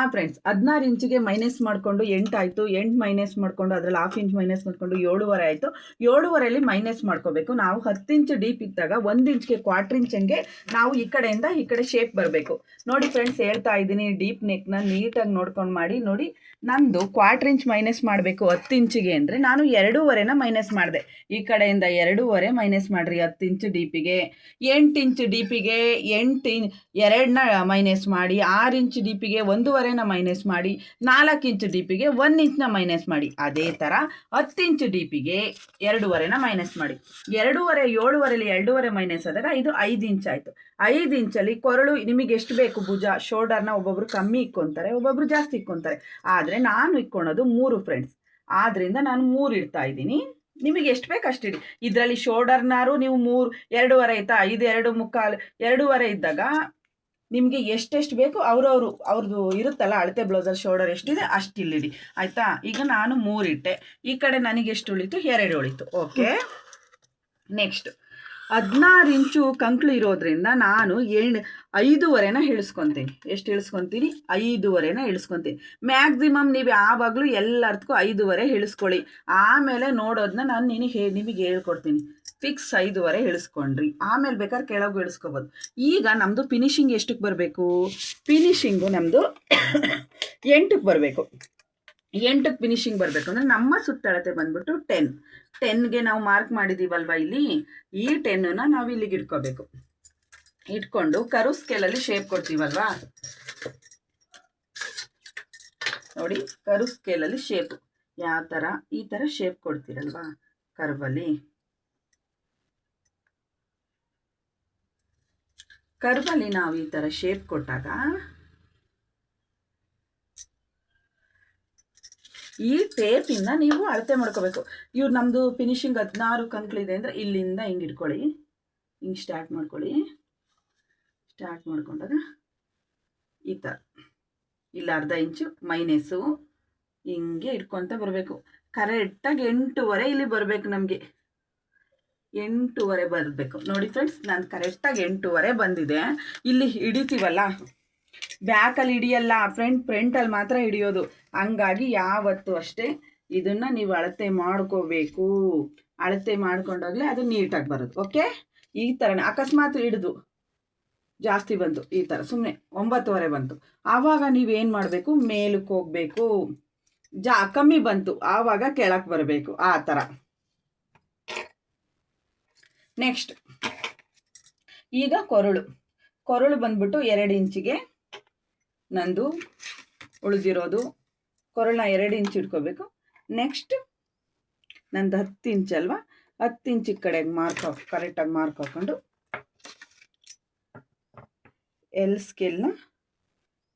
ಹಾಂ ಫ್ರೆಂಡ್ಸ್, ಹದಿನಾರು ಇಂಚಿಗೆ ಮೈನಸ್ ಮಾಡಿಕೊಂಡು ಎಂಟು ಆಯಿತು, ಎಂಟು ಮೈನಸ್ ಮಾಡಿಕೊಂಡು ಅದರಲ್ಲಿ ಹಾಫ್ ಇಂಚ್ ಮೈನಸ್ ಮಾಡಿಕೊಂಡು ಏಳುವರೆ ಆಯಿತು, ಏಳುವರೆಯಲ್ಲಿ ಮೈನಸ್ ಮಾಡ್ಕೋಬೇಕು. ನಾವು ಹತ್ತು ಇಂಚ್ ಡೀಪ್ ಇದ್ದಾಗ ಒಂದು ಇಂಚ್ಗೆ ಕ್ವಾರ್ಟರ್ ಇಂಚ್ ಹಂಗೆ ನಾವು ಈ ಕಡೆಯಿಂದ ಈ ಕಡೆ ಶೇಪ್ ಬರಬೇಕು. ನೋಡಿ ಫ್ರೆಂಡ್ಸ್, ಹೇಳ್ತಾ ಇದ್ದೀನಿ ಡೀಪ್ ನೆಕ್ನ ನೀಟಾಗಿ ನೋಡ್ಕೊಂಡು ಮಾಡಿ, ನೋಡಿ. ನಂದು ಕ್ವಾರ್ಟರ್ ಇಂಚ್ ಮೈನಸ್ ಮಾಡಬೇಕು ಹತ್ತು ಇಂಚಿಗೆ ಅಂದರೆ ನಾನು ಎರಡೂವರೆನ ಮೈನಸ್ ಮಾಡಿದೆ. ಈ ಕಡೆಯಿಂದ ಎರಡೂವರೆ ಮೈನಸ್ ಮಾಡಿರಿ ಹತ್ತು ಇಂಚ್ ಡೀಪಿಗೆ ಎಂಟು ಇಂಚ್ ಡೀಪಿಗೆ ಎಂಟು ಎರಡನ್ನ ಮೈನಸ್ ಮಾಡಿ ಆರು ಇಂಚ್ ಡೀಪಿಗೆ ಒಂದೂವರೆನ ಮೈನಸ್ ಮಾಡಿ, ನಾಲ್ಕು ಇಂಚು ಡಿಪಿಗೆ ಒಂದು ಇಂಚ್ನ ಮೈನಸ್ ಮಾಡಿ. ಅದೇ ಥರ ಹತ್ತು ಇಂಚು ಡಿಪಿಗೆ ಎರಡೂವರೆನ ಮೈನಸ್ ಮಾಡಿ. ಎರಡೂವರೆ, ಏಳುವರೆಲಿ ಎರಡೂವರೆ ಮೈನಸ್ ಆದಾಗ ಇದು ಐದು ಇಂಚ್ ಆಯಿತು. ಐದು ಇಂಚಲ್ಲಿ ಕೊರಳು ನಿಮಗೆ ಎಷ್ಟು ಬೇಕು ಭುಜ? ಶೋಲ್ಡರ್ನ ಒಬ್ಬೊಬ್ರು ಕಮ್ಮಿ ಇಕ್ಕೊಂತಾರೆ, ಒಬ್ಬೊಬ್ರು ಜಾಸ್ತಿ ಇಕ್ಕೊಂತಾರೆ. ಆದರೆ ನಾನು ಇಕ್ಕೊಳೋದು ಮೂರು ಫ್ರೆಂಡ್ಸ್ ಆದ್ದರಿಂದ ನಾನು ಮೂರು ಇಡ್ತಾ ಇದ್ದೀನಿ. ನಿಮಗೆ ಎಷ್ಟು ಬೇಕು ಅಷ್ಟು ಇಡಿ. ಇದರಲ್ಲಿ ಶೋಲ್ಡರ್ನಾರು ನೀವು ಮೂರು, ಎರಡೂವರೆ ಆಯ್ತಾ? ಐದು, ಎರಡು, ಮುಕ್ಕಾಲು, ಎರಡೂವರೆ ಇದ್ದಾಗ ನಿಮಗೆ ಎಷ್ಟೆಷ್ಟು ಬೇಕು ಅವರವರು ಅವ್ರದ್ದು ಇರುತ್ತಲ್ಲ ಅಳತೆ ಬ್ಲೌಸಲ್ಲಿ ಶೋಲ್ಡರ್ ಎಷ್ಟಿದೆ ಅಷ್ಟು ಇಲ್ಲಿಡಿ. ಆಯಿತಾ? ಈಗ ನಾನು ಮೂರಿಟ್ಟೆ. ಈ ಕಡೆ ನನಗೆ ಎಷ್ಟು ಉಳಿತು? ಎರಡು ಉಳಿತು. ಓಕೆ ನೆಕ್ಸ್ಟ್ ಹದಿನಾರು ಇಂಚು ಕಂಕ್ಳು ಇರೋದ್ರಿಂದ ನಾನು ಏಳು, ಐದೂವರೆನ ಇಳಿಸ್ಕೊತೀನಿ. ಎಷ್ಟು ಇಳಿಸ್ಕೊತೀನಿ ಐದೂವರೆನ ಇಳಿಸ್ಕೊತೀನಿ. ಮ್ಯಾಕ್ಸಿಮಮ್ ನೀವು ಯಾವಾಗಲೂ ಎಲ್ಲದಕ್ಕೂ ಐದೂವರೆ ಇಳಿಸ್ಕೊಳ್ಳಿ. ಆಮೇಲೆ ನೋಡೋದನ್ನ ನಾನು ನಿನಗೆ ಹೇ, ನಿಮಗೆ ಹೇಳ್ಕೊಡ್ತೀನಿ. ಫಿಕ್ಸ್ ಐದೂವರೆ ಇಳಿಸ್ಕೊಂಡ್ರಿ. ಆಮೇಲೆ ಬೇಕಾದ್ರೆ ಕೆಳಗೆ ಇಳಿಸ್ಕೊಬೋದು. ಈಗ ನಮ್ಮದು ಫಿನಿಶಿಂಗ್ ಎಷ್ಟಕ್ಕೆ ಬರಬೇಕು? ಫಿನಿಶಿಂಗು ನಮ್ಮದು ಎಂಟಕ್ಕೆ ಬರಬೇಕು. ಎಂಟಕ್ಕೆ ಫಿನಿಶಿಂಗ್ ಬರಬೇಕು. ಅಂದರೆ ನಮ್ಮ ಸುತ್ತಳತೆ ಬಂದ್ಬಿಟ್ಟು ಟೆನ್ ಟೆನ್ಗೆ ನಾವು ಮಾರ್ಕ್ ಮಾಡಿದ್ದೀವಲ್ವ ಇಲ್ಲಿ? ಈ ಟೆನ್ನನ್ನು ನಾವು ಇಲ್ಲಿಗೆ ಇಟ್ಕೋಬೇಕು. ಇಟ್ಕೊಂಡು ಕರು ಸ್ಕೇಲಲ್ಲಿ ಶೇಪ್ ಕೊಡ್ತೀವಲ್ವಾ? ನೋಡಿ, ಕರು ಸ್ಕೇಲಲ್ಲಿ ಶೇಪ್ ಯಾವ ಥರ ಈ ಥರ ಶೇಪ್ ಕೊಡ್ತೀರಲ್ವಾ? ಕರ್ವಲ್ಲಿ ಕರ್ವಲ್ಲಿ ನಾವು ಈ ಥರ ಶೇಪ್ ಕೊಟ್ಟಾಗ ಈ ಟೇಪಿಂದ ನೀವು ಅಳತೆ ಮಾಡ್ಕೋಬೇಕು. ಇವ್ರು ನಮ್ಮದು ಫಿನಿಶಿಂಗ್ ಹದಿನಾರು ಕಂಕ್ಳಿದೆ ಅಂದರೆ ಇಲ್ಲಿಂದ ಹಿಂಗೆ ಇಟ್ಕೊಳ್ಳಿ. ಹಿಂಗೆ ಸ್ಟಾರ್ಟ್ ಮಾಡ್ಕೊಳ್ಳಿ. ಸ್ಟಾರ್ಟ್ ಮಾಡ್ಕೊಂಡಾಗ ಈ ಥರ ಇಲ್ಲ ಅರ್ಧ ಇಂಚು ಮೈನಸ್ಸು ಹಿಂಗೆ ಇಟ್ಕೊತ ಬರಬೇಕು. ಕರೆಕ್ಟಾಗಿ ಎಂಟೂವರೆ ಇಲ್ಲಿ ಬರಬೇಕು ನಮಗೆ. ಎಂಟೂವರೆ ಬರಬೇಕು. ನೋಡಿ ಫ್ರೆಂಡ್ಸ್ ನಾನು ಕರೆಕ್ಟಾಗಿ ಎಂಟೂವರೆ ಬಂದಿದೆ. ಇಲ್ಲಿ ಹಿಡಿತೀವಲ್ಲ? ಬ್ಯಾಕಲ್ಲಿ ಹಿಡಿಯಲ್ಲ ಫ್ರಂಟ್ ಫ್ರಂಟಲ್ಲಿ ಮಾತ್ರ ಹಿಡಿಯೋದು. ಹಂಗಾಗಿ ಯಾವತ್ತು ಅಷ್ಟೇ ಇದನ್ನು ನೀವು ಅಳತೆ ಮಾಡ್ಕೋಬೇಕು. ಅಳತೆ ಮಾಡ್ಕೊಂಡೋಗ್ಲೆ ಅದು ನೀಟಾಗಿ ಬರುತ್ತೆ ಓಕೆ ಈ ಥರನೇ ಅಕಸ್ಮಾತ್ ಹಿಡಿದು ಜಾಸ್ತಿ ಬಂತು ಈ ಥರ ಸುಮ್ಮನೆ ಒಂಬತ್ತುವರೆ ಬಂತು. ಆವಾಗ ನೀವೇನು ಮಾಡಬೇಕು? ಮೇಲಕ್ಕೆ ಹೋಗಬೇಕು. ಜಾ, ಕಮ್ಮಿ ಬಂತು, ಆವಾಗ ಕೆಳಕ್ಕೆ ಬರಬೇಕು, ಆ ಥರ ನೆಕ್ಸ್ಟ್ ಈಗ ಕೊರಳು. ಕೊರಳು ಬಂದ್ಬಿಟ್ಟು ಎರಡು ಇಂಚಿಗೆ ನಂದು ಉಳಿದಿರೋದು ಕೊರಳ ಎರಡು ಇಂಚ್ ಇಟ್ಕೋಬೇಕು. ನೆಕ್ಸ್ಟ್ ನಂದು ಹತ್ತು ಇಂಚ್ ಅಲ್ವಾ? ಹತ್ತು ಇಂಚ್ ಕಡೆಗೆ ಮಾರ್ಕ್ ಕರೆಕ್ಟಾಗಿ ಮಾರ್ಕ್ ಹಾಕ್ಕೊಂಡು ಎಲ್ ಸ್ಕೇಲ್ನ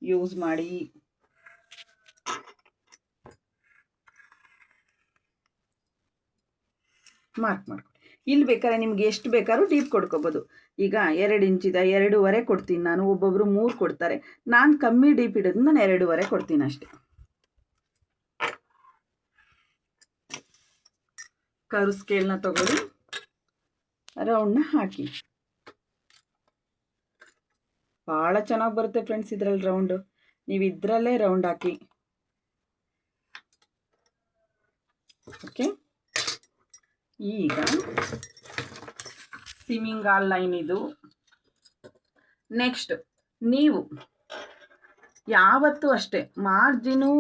ಯೂಸ್ ಮಾಡಿ. ಮಾರ್ಕ್ ಮಾಡ್ಕೊಳ್ಳಿ ಇಲ್ಲಿ ಬೇಕಾದ್ರೆ ನಿಮ್ಗೆ ಎಷ್ಟು ಬೇಕಾದ್ರೂ ಡೀಪ್ ಕೊಡ್ಕೋಬೋದು. ಈಗ ಎರಡು ಇಂಚಿದ ಎರಡೂವರೆ ಕೊಡ್ತೀನಿ ನಾನು ಒಬ್ಬೊಬ್ಬರು ಮೂರು ಕೊಡ್ತಾರೆ. ನಾನು ಕಮ್ಮಿ ಡೀಪ್ ಇಡೋದು ನಾನು ಎರಡೂವರೆ ಕೊಡ್ತೀನಿ ಅಷ್ಟೆ. ಕರು ಸ್ಕೇಲ್ನ ತಗೊಳ್ಳಿ. ರೌಂಡ್ನ ಹಾಕಿ. ಭಾಳ ಚೆನ್ನಾಗಿ ಬರುತ್ತೆ ಫ್ರೆಂಡ್ಸ್ ಇದರಲ್ಲಿ ರೌಂಡು ನೀವು ಇದರಲ್ಲೇ ರೌಂಡ್ ಹಾಕಿ. ಓಕೆ ಈಗ ಸಿಮಿಂಗ್ ಆಲ್ ಲೈನ್ ಇದು. ನೆಕ್ಸ್ಟ್ ನೀವು ಯಾವತ್ತೂ ಅಷ್ಟೇ ಮಾರ್ಜಿನು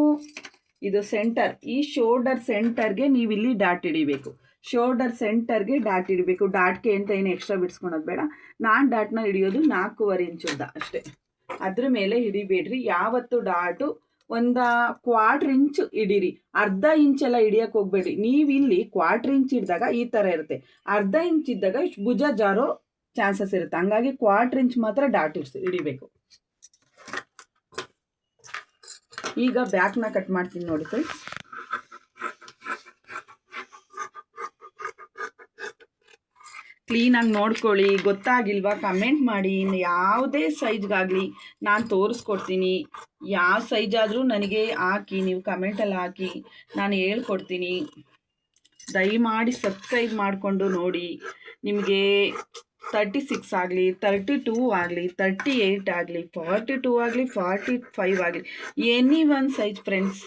ಇದು ಸೆಂಟರ್ ಈ ಶೋಲ್ಡರ್ ಸೆಂಟರ್ಗೆ ನೀವು ಇಲ್ಲಿ ಡಾಟ್ ಹಿಡಿಬೇಕು. ಶೋಲ್ಡರ್ ಸೆಂಟರ್ಗೆ ಡಾಟ್ ಹಿಡಿಬೇಕು. ಡಾಟ್ಗೆ ಅಂತ ಏನು ಎಕ್ಸ್ಟ್ರಾ ಬಿಡಿಸ್ಕೊಳೋದು ಬೇಡ. ನಾನು ಡಾಟ್ನ ಹಿಡಿಯೋದು ನಾಲ್ಕೂವರೆ ಇಂಚುದ್ದ ಅಷ್ಟೇ. ಅದ್ರ ಮೇಲೆ ಹಿಡಿಬೇಡ್ರಿ. ಯಾವತ್ತು ಡಾಟು ಒಂದು ಕ್ವಾರ್ಟ್ರ್ ಇಂಚ್ ಹಿಡೀರಿ. ಅರ್ಧ ಇಂಚೆಲ್ಲ ಹಿಡಿಯಕ್ಕೆ ಹೋಗ್ಬೇಡಿ ನೀವು ಇಲ್ಲಿ ಕ್ವಾರ್ಟ್ರ್ ಇಂಚ್ ಹಿಡಿದಾಗ ಈ ಥರ ಇರುತ್ತೆ. ಅರ್ಧ ಇಂಚ್ ಇದ್ದಾಗ ಭುಜ ಜಾರೋ ಚಾನ್ಸಸ್ ಇರುತ್ತೆ. ಹಂಗಾಗಿ ಕ್ವಾರ್ಟ್ರ್ ಇಂಚ್ ಮಾತ್ರ ಡಾಟ್ ಹಿಡಿಬೇಕು. ಈಗ ಬ್ಯಾಕ್ನ ಕಟ್ ಮಾಡ್ತೀನಿ ನೋಡಿ ಫ್ರೆಂಡ್ಸ್ ಕ್ಲೀನಾಗಿ ನೋಡ್ಕೊಳ್ಳಿ, ಗೊತ್ತಾಗಿಲ್ವಾ? ಕಮೆಂಟ್ ಮಾಡಿ ಯಾವುದೇ ಸೈಜ್ಗಾಗಲಿ ನಾನು ತೋರಿಸ್ಕೊಡ್ತೀನಿ. ಯಾವ ಸೈಜ್ ಆದರೂ ನನಗೆ ಹಾಕಿ, ನೀವು ಕಮೆಂಟಲ್ಲಿ ಹಾಕಿ, ನಾನು ಹೇಳ್ಕೊಡ್ತೀನಿ. ದಯಮಾಡಿ ಸಬ್ಸ್ಕ್ರೈಬ್ ಮಾಡಿಕೊಂಡು ನೋಡಿ. ನಿಮಗೆ ತರ್ಟಿ ಸಿಕ್ಸ್ ಆಗಲಿ ತರ್ಟಿ ಟೂ ಆಗಲಿ ತರ್ಟಿ ಏಯ್ಟ್ ಆಗಲಿ ಫಾರ್ಟಿ ಟೂ ಆಗಲಿ ಫಾರ್ಟಿ ಫೈವ್ ಆಗಲಿ ಎನಿ ಒನ್ ಸೈಜ್ ಫ್ರೆಂಡ್ಸ್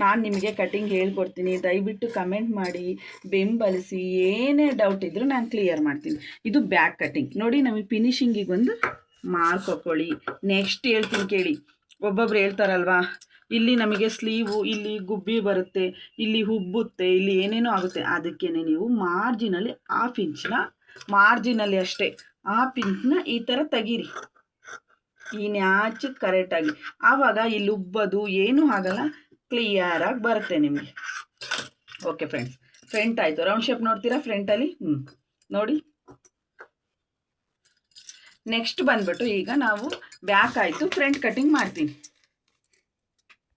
ನಾನು ನಿಮಗೆ ಕಟಿಂಗ್ ಹೇಳ್ಕೊಡ್ತೀನಿ. ದಯವಿಟ್ಟು ಕಮೆಂಟ್ ಮಾಡಿ, ಬೆಂಬಲಿಸಿ, ಏನೇ ಡೌಟ್ ಇದ್ದರೂ ನಾನು ಕ್ಲಿಯರ್ ಮಾಡ್ತೀನಿ. ಇದು ಬ್ಯಾಕ್ ಕಟಿಂಗ್ ನೋಡಿ ನಮಗೆ ಫಿನಿಷಿಂಗಿಗೆ ಒಂದು ಮಾಡ್ಕೊಕೊಳ್ಳಿ ನೆಕ್ಸ್ಟ್ ಹೇಳ್ತೀನಿ ಕೇಳಿ. ಒಬ್ಬೊಬ್ರು ಹೇಳ್ತಾರಲ್ವಾ? ಇಲ್ಲಿ ನಮಗೆ ಸ್ಲೀವು ಇಲ್ಲಿ ಗುಬ್ಬಿ ಬರುತ್ತೆ, ಇಲ್ಲಿ ಹುಬ್ಬುತ್ತೆ, ಇಲ್ಲಿ ಏನೇನೋ ಆಗುತ್ತೆ. ಅದಕ್ಕೇ ನೀವು ಮಾರ್ಜಿನಲ್ಲಿ ಹಾಫ್ ಇಂಚ್ನ ಮಾರ್ಜಿನಲ್ಲಿ ಅಷ್ಟೇ. ಆ ಪಿಂಕ್ನ ಈ ಥರ ತೆಗೀರಿ. ಈ ನ್ಯಾಚ್ ಕರೆಕ್ಟಾಗಿ ಆವಾಗ ಇಲ್ಲಿ ಉಬ್ಬೋದು ಏನೂ ಆಗಲ್ಲ. ಕ್ಲಿಯರಾಗಿ ಬರುತ್ತೆ ನಿಮಗೆ. ಓಕೆ ಫ್ರೆಂಡ್ಸ್ ಫ್ರಂಟ್ ಆಯಿತು. ರೌಂಡ್ ಶೇಪ್ ನೋಡ್ತೀರಾ ಫ್ರಂಟಲ್ಲಿ ಹ್ಞೂ ನೋಡಿ. ನೆಕ್ಸ್ಟ್ ಬಂದ್ಬಿಟ್ಟು ಈಗ ನಾವು ಬ್ಯಾಕ್ ಆಯಿತು. ಫ್ರಂಟ್ ಕಟಿಂಗ್ ಮಾಡ್ತೀನಿ.